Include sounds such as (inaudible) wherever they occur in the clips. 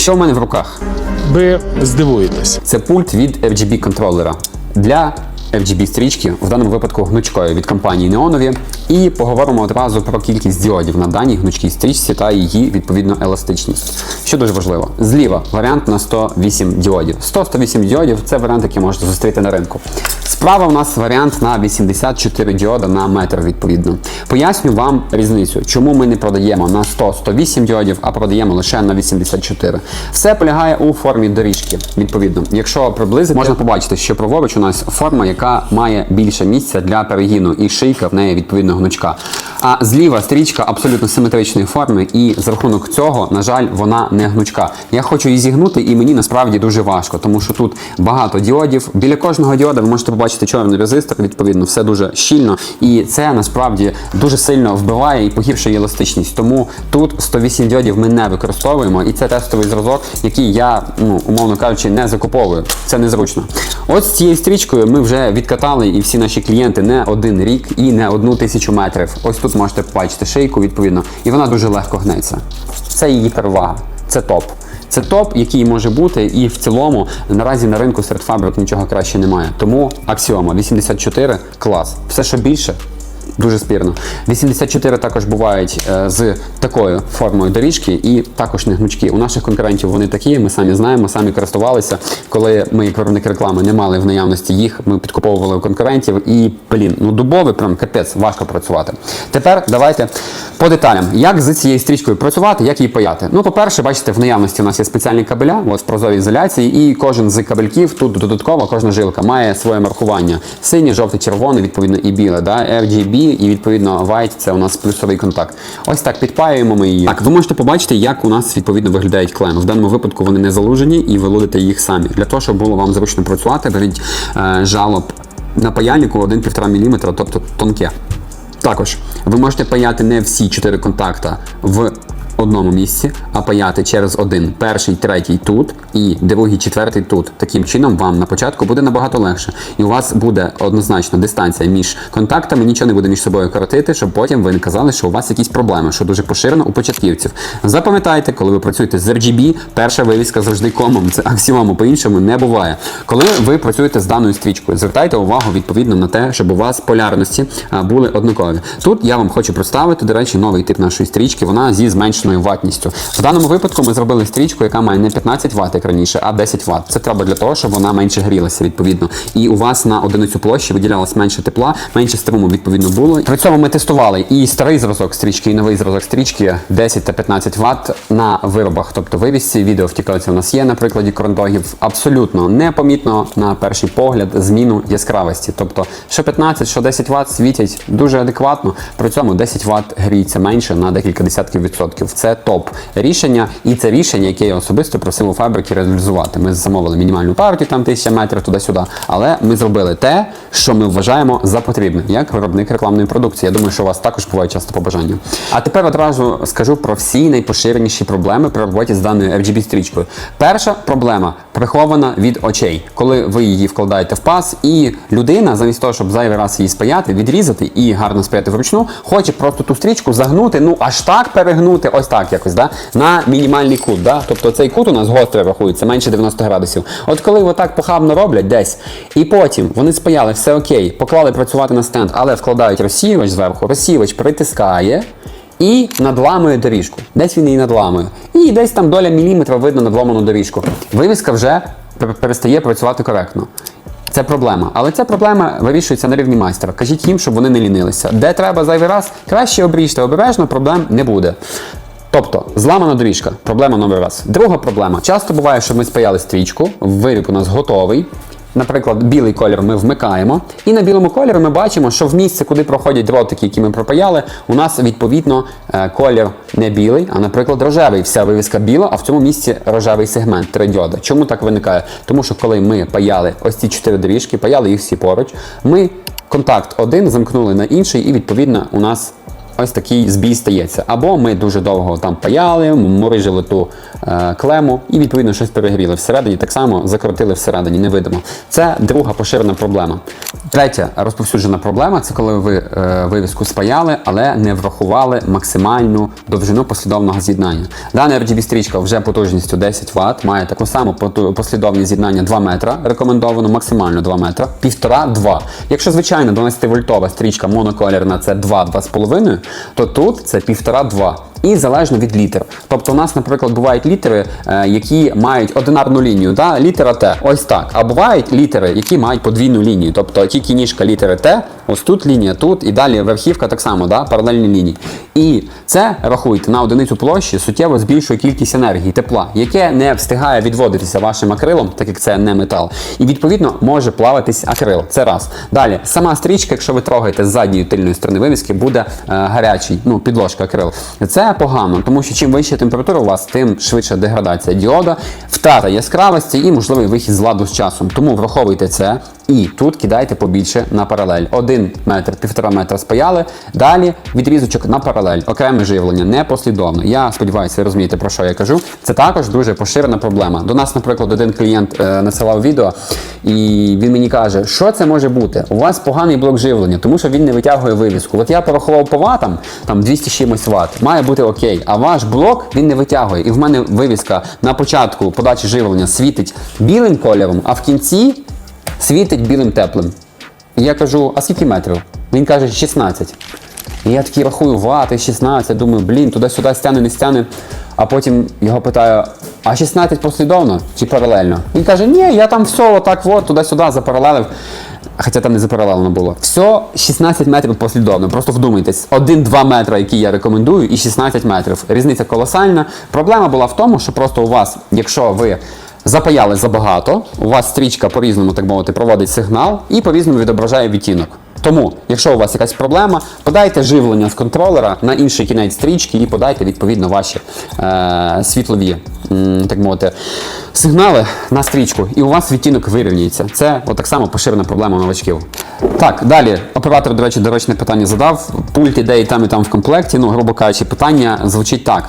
Що в мене в руках? Ви здивуєтесь. Це пульт від RGB контролера для RGB стрічки, в даному випадку гнучкою від компанії Neonovі. І поговоримо одразу про кількість діодів на даній гнучкій стрічці та її відповідно еластичність. Що дуже важливо, зліва варіант на 108 діодів. 100-108 діодів це варіант, який можете зустріти на ринку. Справа у нас варіант на 84 діода на метр відповідно. Поясню вам різницю, чому ми не продаємо на 100-108 діодів, а продаємо лише на 84. Все полягає у формі доріжки. Відповідно, якщо приблизити, можна побачити, що праворуч у нас форма, яка має більше місця для перегіну, і шийка в неї відповідно гнучка. А зліва стрічка абсолютно симетричної форми, і за рахунок цього, на жаль, вона не гнучка. Я хочу її зігнути, і мені насправді дуже важко, тому що тут багато діодів. Біля кожного діода ви можете побачити чорний резистор, відповідно, все дуже щільно, і це насправді дуже сильно вбиває і погіршує еластичність. Тому тут 108 діодів ми не використовуємо, і це тестовий зразок, який я, ну умовно кажучи, не закуповую. Це незручно. Ось з цією стрічкою ми вже відкатали, і всі наші клієнти не один рік і не одну тисячу метрів. Ось тут можете побачити шийку, відповідно, і вона дуже легко гнеться. Це її перевага, це топ. Це топ, який може бути, і в цілому наразі на ринку серед фабрик нічого краще немає. Тому аксіома 84 клас. Все, що більше. Дуже спірно. 84 також бувають е, з такою формою доріжки і також не гнучкі. У наших конкурентів вони такі, ми самі знаємо, самі користувалися. Коли ми, як виробник реклами, не мали в наявності їх, ми підкуповували у конкурентів і, блін, ну дубовий прям капець, важко працювати. Тепер давайте по деталям. Як з цією стрічкою працювати, як її паяти? Ну, по-перше, бачите, в наявності у нас є спеціальні кабеля, от в прозорій ізоляції, і кожен з кабельків, тут додатково кожна жилка має своє маркування: синє, жовте, червоне, відповідно, і біле. Да? RGB і відповідно white це у нас плюсовий контакт. Ось так підпаюємо ми її. Так, ви можете побачити, як у нас відповідно виглядають клеми. В даному випадку вони не залужені і ви лудите їх самі. Для того, щоб було вам зручно працювати, беріть е, жалоб на паяльнику 1,5 мм, тобто тонке. Також ви можете паяти не всі чотири контакта в одному місці, а паяти через один. Перший, третій тут і другий, четвертий тут. Таким чином вам на початку буде набагато легше. І у вас буде однозначно дистанція між контактами, нічого не буде між собою коротити, щоб потім ви не казали, що у вас якісь проблеми, що дуже поширено у початківців. Запам'ятайте, коли ви працюєте з RGB, перша вивіска завжди комом. Це аксіому, по-іншому не буває. Коли ви працюєте з даною стрічкою, звертайте увагу відповідно на те, щоб у вас полярності були однакові. Тут я вам хочу представити, до речі, новий тип нашої стрічки. Вона зі зменшеною ватністю. В даному випадку ми зробили стрічку, яка має не 15 Вт, як раніше, а 10 Вт. Це треба для того, щоб вона менше грілася, відповідно. І у вас на одиницю площі виділялось менше тепла, менше струму, відповідно, було. При цьому ми тестували і старий зразок стрічки, і новий зразок стрічки 10 та 15 Вт на виробах, тобто вивісці. Відео в тіктоці у нас є на прикладі крондогів. Абсолютно непомітно на перший погляд зміну яскравості. Тобто, що 15, що 10 Вт світять дуже адекватно. При цьому 10 Вт гріється менше на декілька десятків відсотків. Це топ рішення, і це рішення, яке я особисто просив у фабрики реалізувати. Ми замовили мінімальну партію, там 1000 метрів туди-сюди, але ми зробили те, що ми вважаємо за потрібне, як виробник рекламної продукції. Я думаю, що у вас також буває часто побажання. А тепер одразу скажу про всі найпоширеніші проблеми при роботі з даною RGB стрічкою. Перша проблема прихована від очей, коли ви її вкладаєте в паз, і людина, замість того, щоб зайвий раз її спаяти, відрізати і гарно спаяти вручну, хоче просто ту стрічку загнути, ну аж так перегнути, ось так якось, да, на мінімальний кут. Да? Тобто цей кут у нас гострий рахується, менше 90 градусів. От коли отак похабно роблять десь, і потім вони спаяли, все окей, поклали працювати на стенд, але вкладають розсіювач зверху, розсіювач притискає. І надламує доріжку. Десь він її надламує. І десь там доля міліметра видно надломану доріжку. Вивіска вже перестає працювати коректно. Це проблема. Але ця проблема вирішується на рівні майстра. Кажіть їм, щоб вони не лінилися. Де треба зайвий раз, краще обріжте обережно, проблем не буде. Тобто, зламана доріжка, проблема номер раз. Друга проблема. Часто буває, що ми спаяли стрічку, виріб у нас готовий. Наприклад, білий колір ми вмикаємо, і на білому кольорі ми бачимо, що в місці, куди проходять дротики, які ми пропаяли, у нас відповідно е, колір не білий, а, наприклад, рожевий. Вся вивіска біла, а в цьому місці рожевий сегмент три діода. Чому так виникає? Тому що коли ми паяли ось ці чотири доріжки, паяли їх всі поруч, ми контакт один замкнули на інший, і відповідно у нас ось такий збій стається. Або ми дуже довго там паяли, морижили ту е, клему і відповідно щось перегріли всередині, так само закрутили всередині, невидимо. Це друга поширена проблема. Третя розповсюджена проблема це коли ви е, вивіску спаяли, але не врахували максимальну довжину послідовного з'єднання. Дана RGB стрічка вже потужністю 10 Вт, має таку саму послідовність з'єднання 2 метра, рекомендовано максимально 2 метра, 1,5-2. Якщо звичайно 12 вольтова стрічка моноколірна це 2-2,5, то тут це 1,5-2. І залежно від літер. Тобто у нас, наприклад, бувають літери, е, які мають одинарну лінію, да? літера Т, ось так. А бувають літери, які мають подвійну лінію. Тобто тільки ніжка літери Т, ось тут лінія, тут і далі верхівка так само, да? паралельні лінії. І це рахуйте на одиницю площі суттєво збільшує кількість енергії, тепла, яке не встигає відводитися вашим акрилом, так як це не метал. І відповідно може плавитись акрил. Це раз. Далі, сама стрічка, якщо ви трогаєте з задньої тильної сторони вивіски, буде е, гарячий, ну, підложка акрил. Це погано, тому що чим вища температура у вас, тим швидша деградація діода, втрата яскравості і можливий вихід з ладу з часом. Тому враховуйте це. І тут кидайте побільше на паралель. Один метр, півтора метра спаяли. Далі відрізочок на паралель, окреме живлення, не послідовно. Я сподіваюся, ви розумієте, про що я кажу. Це також дуже поширена проблема. До нас, наприклад, один клієнт е, надсилав відео, і він мені каже, що це може бути? У вас поганий блок живлення, тому що він не витягує вивіску. От я порахував по ватам, там 200 чимось ватт, має бути окей. А ваш блок він не витягує. І в мене вивіска на початку подачі живлення світить білим кольором, а в кінці світить білим теплим. Я кажу, а скільки метрів? Він каже, 16. І я такий рахую, вати, 16, думаю, блін, туди-сюди стяне, не стяне. А потім його питаю, а 16 послідовно чи паралельно? Він каже, ні, я там все отак, от, туди-сюди запаралелив. Хоча там не запаралелено було. Все 16 метрів послідовно. Просто вдумайтесь, 1-2 метри, які я рекомендую, і 16 метрів. Різниця колосальна. Проблема була в тому, що просто у вас, якщо ви запаяли забагато, у вас стрічка по-різному, так мовити, проводить сигнал і по-різному відображає відтінок. Тому, якщо у вас якась проблема, подайте живлення з контролера на інший кінець стрічки і подайте відповідно ваші е, світлові так мовити, сигнали на стрічку, і у вас відтінок вирівнюється. Це так само поширена проблема новачків. Так, далі. Оператор, до речі, доречне питання задав. Пульт іде і там, і там в комплекті. Ну, грубо кажучи, питання звучить так.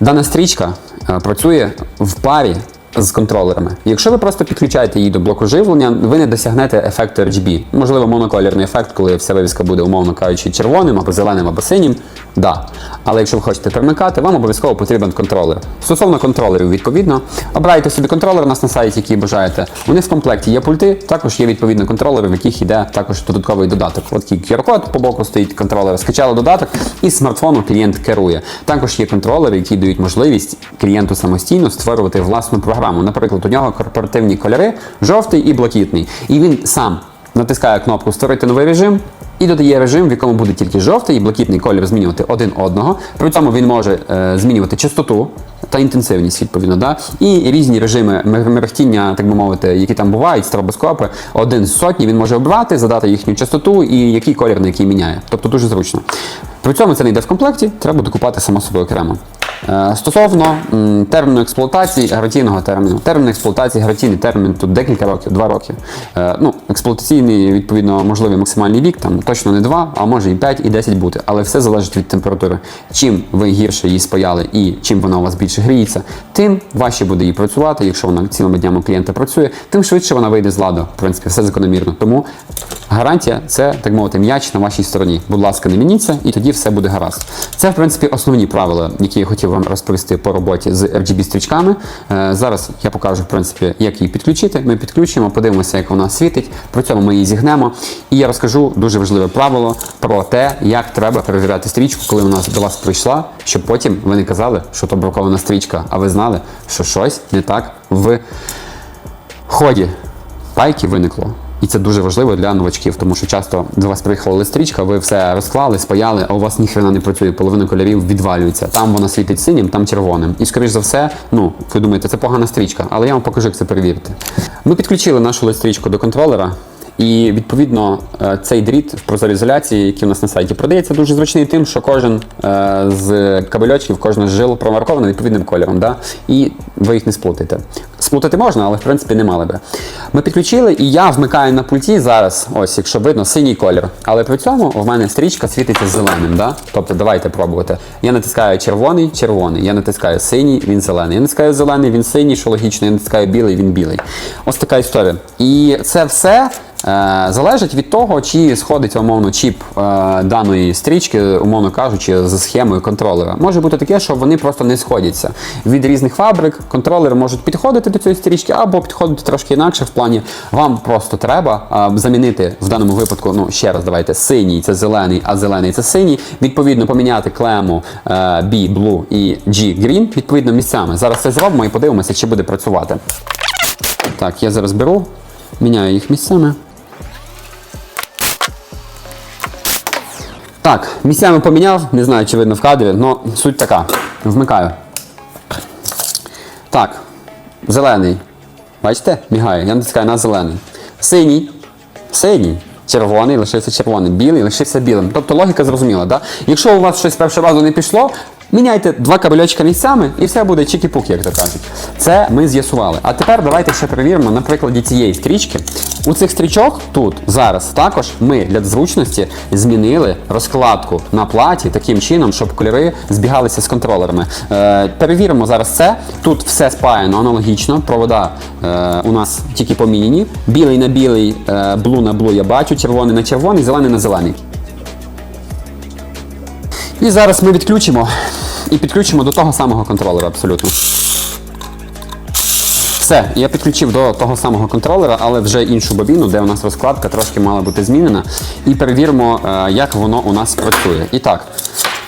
Дана стрічка е, працює в парі з контролерами. Якщо ви просто підключаєте її до блоку живлення, ви не досягнете ефекту RGB. Можливо, моноколірний ефект, коли вся вивіска буде, умовно кажучи, червоним або зеленим або синім. Да. Але якщо ви хочете перемикати, вам обов'язково потрібен контролер. Стосовно контролерів, відповідно, обирайте собі контролер у нас на сайті, який бажаєте. У них в комплекті є пульти, також є відповідно контролери, в яких йде також додатковий додаток. От QR-код по боку стоїть контролер. Скачали додаток, і смартфону клієнт керує. Також є контролери, які дають можливість клієнту самостійно створювати власну програму. Наприклад, у нього корпоративні кольори жовтий і блакитний. І він сам натискає кнопку Створити новий режим. І додає режим, в якому буде тільки жовтий і блакитний колір змінювати один одного. При цьому він може е, змінювати частоту та інтенсивність, відповідно, да? і різні режими мер- мерехтіння, так би мовити, які там бувають, стробоскопи. Один з сотні він може обрати, задати їхню частоту і який колір на який міняє. Тобто дуже зручно. При цьому це не йде в комплекті, треба докупати само собою окремо. Е, Стосовно терміну експлуатації, гарантійного терміну. Термін експлуатації, гарантійний термін тут декілька років, два роки. Е, ну, експлуатаційний, відповідно, можливий максимальний вік, там точно не два, а може і 5, і 10 бути. Але все залежить від температури. Чим ви гірше її спаяли і чим вона у вас більше гріється, тим важче буде її працювати. Якщо вона цілими днями клієнта працює, тим швидше вона вийде з ладу. В принципі, все закономірно. Тому гарантія це, так мовити, м'яч на вашій стороні. Будь ласка, не мініться, і тоді все буде гаразд. Це, в принципі, основні правила, які я хотів вам розповісти по роботі з RGB стрічками. Е, зараз я покажу, в принципі, як її підключити. Ми підключимо, подивимося, як вона світить. При цьому ми її зігнемо. І я розкажу дуже важливе правило про те, як треба перевіряти стрічку, коли вона до вас прийшла, щоб потім ви не казали, що то брокована стрічка, а ви знали, що щось не так в ході пайки виникло. І це дуже важливо для новачків, тому що часто до вас приїхала листрічка, ви все розклали, спаяли, а у вас ніхрена не працює, половина кольорів відвалюється. Там вона світить синім, там червоним. І, скоріш за все, ну, ви думаєте, це погана стрічка, але я вам покажу, як це перевірити. Ми підключили нашу листрічку до контролера. І відповідно е, цей дріт в прозорізоляції, який у нас на сайті продається, дуже зручний тим, що кожен е, з кабельочків, кожна з жил промаркована відповідним кольором, да? і ви їх не сплутаєте. Сплутати можна, але в принципі не мали би. Ми підключили, і я вмикаю на пульті зараз, ось, якщо видно, синій колір. Але при цьому в мене стрічка світиться зеленим. Да? Тобто давайте пробувати. Я натискаю червоний, червоний. Я натискаю синій, він зелений. Я натискаю зелений, він синій, що логічно, я натискаю білий, він білий. Ось така історія. І це все. Е, Залежить від того, чи сходиться умовно чіп е, даної стрічки, умовно кажучи, за схемою контролера. Може бути таке, що вони просто не сходяться. Від різних фабрик контролери можуть підходити до цієї стрічки або підходити трошки інакше. В плані вам просто треба е, замінити в даному випадку. Ну ще раз давайте синій це зелений, а зелений це синій. Відповідно, поміняти клему B Blue і G Green відповідно місцями. Зараз це зробимо і подивимося, чи буде працювати. Так, я зараз беру, міняю їх місцями. Так, місцями поміняв, не знаю, чи видно в кадрі, але суть така. Вмикаю. Так, зелений. Бачите? Мігає. Я натискаю на зелений. Синій. Синій. Червоний, лишився червоним, білий, лишився білим. Тобто логіка зрозуміла, да? Якщо у вас щось першого разу не пішло, міняйте два кабельочка місцями і все буде чікі-пук, як то кажуть. Це ми з'ясували. А тепер давайте ще перевіримо на прикладі цієї стрічки. У цих стрічок тут зараз також ми для зручності змінили розкладку на платі таким чином, щоб кольори збігалися з контролерами. Е, перевіримо зараз це. Тут все спаяно аналогічно. Провода е, у нас тільки поміняні. Білий на білий, е, блу на блу я бачу, червоний на червоний, зелений на зелений. І зараз ми відключимо і підключимо до того самого контролера абсолютно. Все, я підключив до того самого контролера, але вже іншу бобіну, де у нас розкладка трошки мала бути змінена. І перевіримо, е, як воно у нас працює. І так,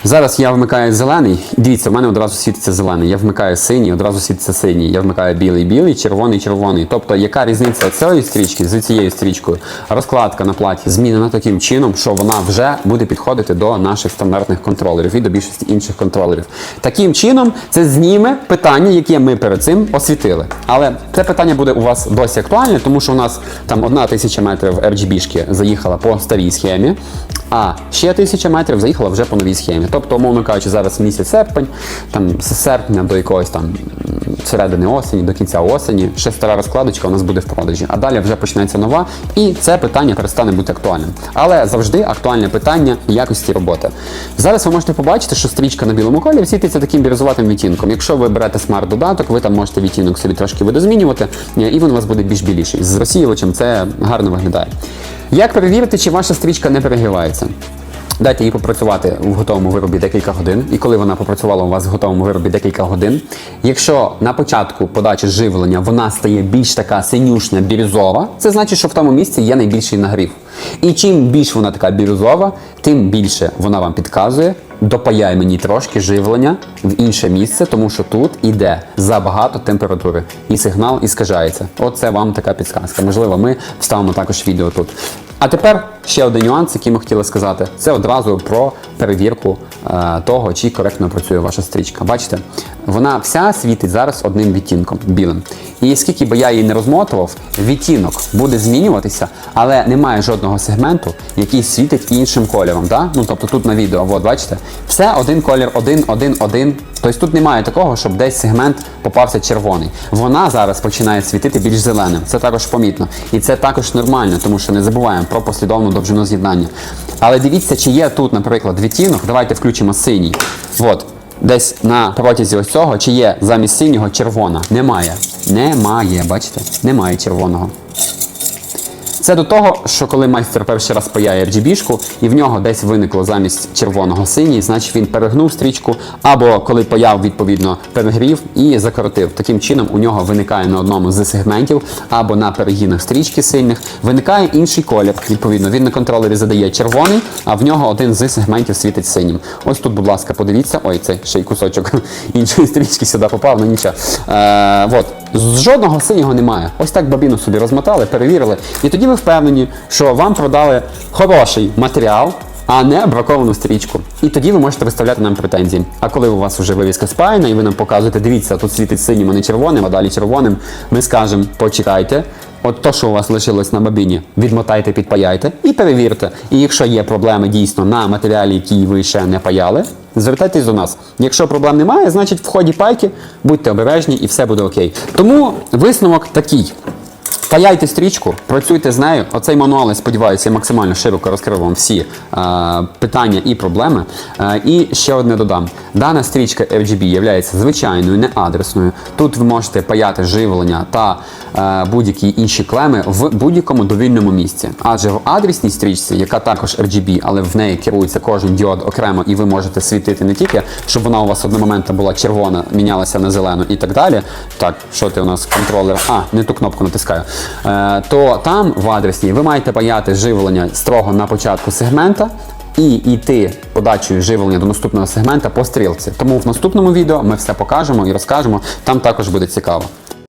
зараз я вмикаю зелений. Дивіться, в мене одразу світиться зелений. Я вмикаю синій, одразу світиться синій. Я вмикаю білий, білий, червоний, червоний. Тобто, яка різниця цієї стрічки з цією стрічкою? Розкладка на платі змінена таким чином, що вона вже буде підходити до наших стандартних контролерів і до більшості інших контролерів. Таким чином, це зніме питання, яке ми перед цим освітили. Але це питання буде у вас досі актуальне, тому що у нас там одна тисяча метрів RGB-шки заїхала по старій схемі, а ще тисяча метрів заїхала вже по новій схемі. Тобто, умовно кажучи, зараз місяць серпень, там з серпня до якогось там середини осені, до кінця осені, ще стара розкладочка у нас буде в продажі. А далі вже почнеться нова, і це питання перестане бути актуальним. Але завжди актуальне питання якості роботи. Зараз ви можете побачити, що стрічка на білому кольорі світиться таким бірюзуватим відтінком. Якщо ви берете смарт-додаток, ви там можете відтінок собі трошки видозмінювати, і він у вас буде більш біліший. З розсіювачем це гарно виглядає. Як перевірити, чи ваша стрічка не перегрівається? Дайте їй попрацювати в готовому виробі декілька годин. І коли вона попрацювала у вас в готовому виробі декілька годин, якщо на початку подачі живлення вона стає більш така синюшна, бірюзова, це значить, що в тому місці є найбільший нагрів. І чим більш вона така бірюзова, тим більше вона вам підказує, допаяй мені трошки живлення в інше місце, тому що тут іде забагато температури. І сигнал іскажається. Оце вам така підсказка. Можливо, ми вставимо також відео тут. А тепер ще один нюанс, який ми хотіли сказати, це одразу про перевірку е, того, чи коректно працює ваша стрічка. Бачите, вона вся світить зараз одним відтінком білим. І скільки би я її не розмотував, відтінок буде змінюватися, але немає жодного сегменту, який світить іншим кольором. Да? Ну тобто тут на відео, от бачите, все один колір, один, один, один. Тобто тут немає такого, щоб десь сегмент попався червоний. Вона зараз починає світити більш зеленим. Це також помітно. І це також нормально, тому що не забуваємо про послідовну довжину з'єднання. Але дивіться, чи є тут, наприклад, відтінок. Давайте включимо синій. От. Десь на протязі ось цього, чи є замість синього червона. Немає. Немає, бачите? Немає червоного. Це до того, що коли майстер перший раз паяє RGB-шку, і в нього десь виникло замість червоного синій, значить він перегнув стрічку, або коли паяв, відповідно, перегрів і закоротив. Таким чином у нього виникає на одному з сегментів, або на перегінах стрічки сильних, виникає інший колір. Відповідно, він на контролері задає червоний, а в нього один з сегментів світить синім. Ось тут, будь ласка, подивіться. Ой, цей ще й кусочок (laughs) іншої стрічки сюди попав, ну нічого. Е, от. Жодного синього немає. Ось так бабіну собі розмотали, перевірили. І тоді ви впевнені, що вам продали хороший матеріал, а не браковану стрічку. І тоді ви можете виставляти нам претензії. А коли у вас вже вивіска спаяна, і ви нам показуєте, дивіться, тут світить синім, а не червоним, а далі червоним, ми скажемо, почекайте. От то, що у вас лишилось на бобіні, відмотайте, підпаяйте і перевірте. І якщо є проблеми дійсно на матеріалі, який ви ще не паяли, звертайтесь до нас. Якщо проблем немає, значить в ході пайки будьте обережні і все буде окей. Тому висновок такий. Паяйте стрічку, працюйте з нею. Оцей мануал, я сподіваюся, я максимально широко розкрив вам всі е, питання і проблеми. Е, і ще одне додам: дана стрічка RGB є звичайною, не адресною. Тут ви можете паяти живлення та е, будь-які інші клеми в будь-якому довільному місці. Адже в адресній стрічці, яка також RGB, але в неї керується кожен діод окремо, і ви можете світити не тільки, щоб вона у вас одномоментно була червона, мінялася на зелену і так далі. Так, що ти у нас контролер? А, не ту кнопку натискаю. Е, то там в адресній ви маєте паяти живлення строго на початку сегмента. І йти подачею живлення до наступного сегмента по стрілці. Тому в наступному відео ми все покажемо і розкажемо. Там також буде цікаво.